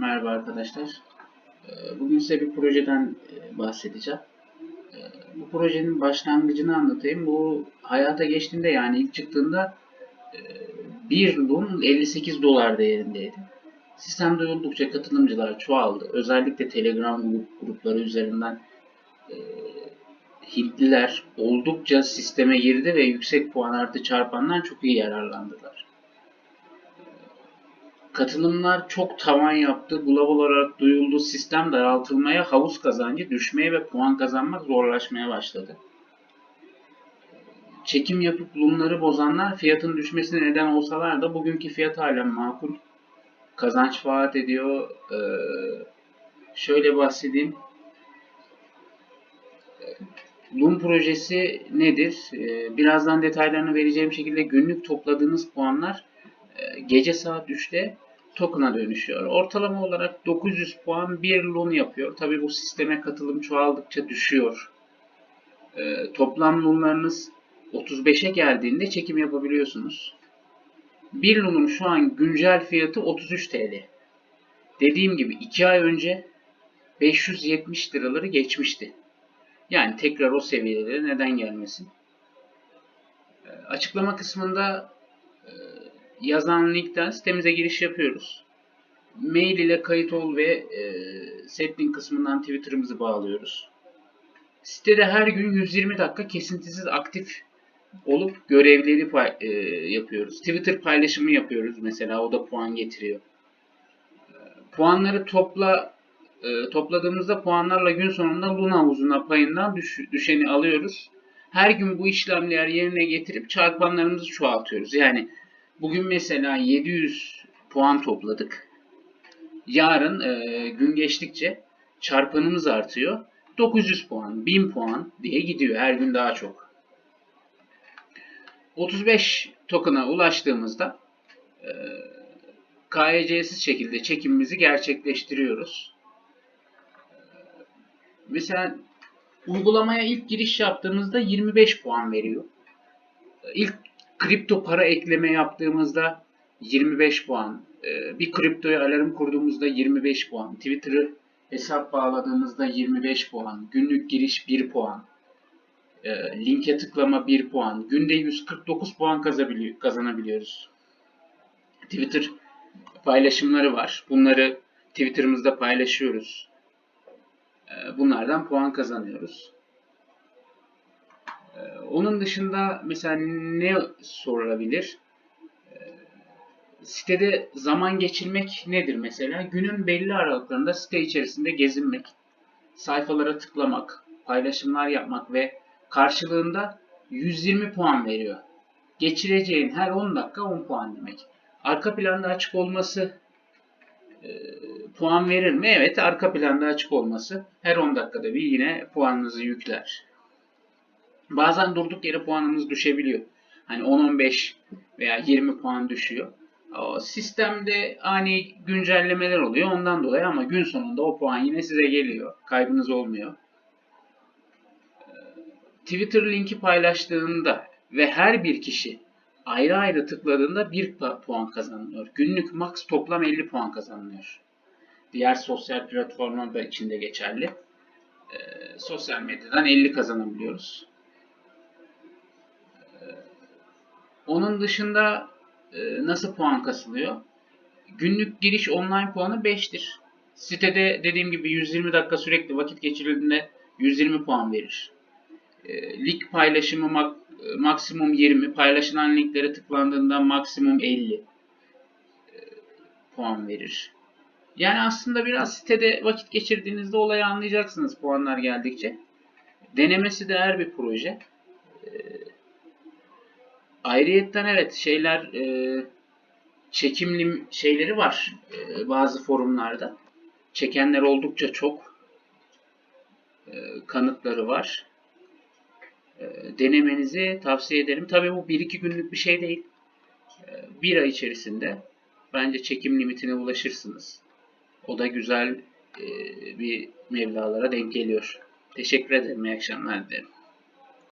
Merhaba arkadaşlar. Ee, Bugün size bir projeden e, bahsedeceğim. Ee, Bu projenin başlangıcını anlatayım. Bu hayata geçtiğinde yani ilk çıktığında e, bir lun 58 dolar değerindeydi. Sistem duyuldukça katılımcılar çoğaldı. Özellikle Telegram grup- grupları üzerinden e, Hintliler oldukça sisteme girdi ve yüksek puan artı çarpandan çok iyi yararlandılar. Katılımlar çok tavan yaptı. Global olarak duyuldu. Sistem daraltılmaya, havuz kazancı düşmeye ve puan kazanmak zorlaşmaya başladı. Çekim yapıp bunları bozanlar fiyatın düşmesine neden olsalar da bugünkü fiyat halen makul. Kazanç vaat ediyor. Ee, şöyle bahsedeyim. Loom projesi nedir? Ee, birazdan detaylarını vereceğim şekilde günlük topladığınız puanlar gece saat 3'te token'a dönüşüyor. Ortalama olarak 900 puan bir loan yapıyor. Tabi bu sisteme katılım çoğaldıkça düşüyor. E, toplam loanlarınız 35'e geldiğinde çekim yapabiliyorsunuz. Bir loan'un şu an güncel fiyatı 33 TL. Dediğim gibi 2 ay önce 570 liraları geçmişti. Yani tekrar o seviyelere neden gelmesin? E, açıklama kısmında yazan linkten sitemize giriş yapıyoruz. Mail ile kayıt ol ve e, setting kısmından Twitter'ımızı bağlıyoruz. Sitede her gün 120 dakika kesintisiz aktif olup görevleri e, yapıyoruz. Twitter paylaşımı yapıyoruz mesela o da puan getiriyor. E, puanları topla e, topladığımızda puanlarla gün sonunda Luna havuzuna payından düş- düşeni alıyoruz. Her gün bu işlemleri yerine getirip çarpanlarımızı çoğaltıyoruz. Yani Bugün mesela 700 puan topladık. Yarın e, gün geçtikçe çarpanımız artıyor. 900 puan, 1000 puan diye gidiyor. Her gün daha çok. 35 token'a ulaştığımızda e, KYC'siz şekilde çekimimizi gerçekleştiriyoruz. E, Mesela uygulamaya ilk giriş yaptığımızda 25 puan veriyor. İlk kripto para ekleme yaptığımızda 25 puan, e, bir kriptoya alarm kurduğumuzda 25 puan, Twitter'ı hesap bağladığımızda 25 puan, günlük giriş 1 puan, e, linke tıklama 1 puan, günde 149 puan kazanabiliyoruz. Twitter paylaşımları var. Bunları Twitter'ımızda paylaşıyoruz. E, Bunlardan puan kazanıyoruz. Ee, Onun dışında mesela ne sorulabilir? Ee, Sitede zaman geçirmek nedir mesela? Günün belli aralıklarında site içerisinde gezinmek, sayfalara tıklamak, paylaşımlar yapmak ve karşılığında 120 puan veriyor. Geçireceğin her 10 dakika 10 puan demek. Arka planda açık olması e, puan verir mi? Evet, arka planda açık olması her 10 dakikada bir yine puanınızı yükler. Bazen durduk yere puanımız düşebiliyor. Hani 10-15 veya 20 puan düşüyor. O sistemde ani güncellemeler oluyor ondan dolayı ama gün sonunda o puan yine size geliyor. Kaybınız olmuyor. Ee, Twitter linki paylaştığında ve her bir kişi ayrı ayrı tıkladığında 1 puan kazanılıyor. Günlük max toplam 50 puan kazanılıyor. Diğer sosyal platformlar da içinde geçerli. Ee, sosyal medyadan 50 kazanabiliyoruz. Onun dışında e, nasıl puan kasılıyor? Günlük giriş online puanı 5'tir. Sitede dediğim gibi 120 dakika sürekli vakit geçirildiğinde 120 puan verir. E, link paylaşımı mak- maksimum 20, paylaşılan linklere tıklandığında maksimum 50 e, puan verir. Yani aslında biraz sitede vakit geçirdiğinizde olayı anlayacaksınız puanlar geldikçe. Denemesi değer bir proje. E, Ayrıyetten evet şeyler e, çekimli şeyleri var e, bazı forumlarda. Çekenler oldukça çok e, kanıtları var. E, denemenizi tavsiye ederim. Tabii bu 1-2 günlük bir şey değil. E, bir ay içerisinde bence çekim limitine ulaşırsınız. O da güzel e, bir mevlalara denk geliyor. Teşekkür ederim. İyi akşamlar dilerim.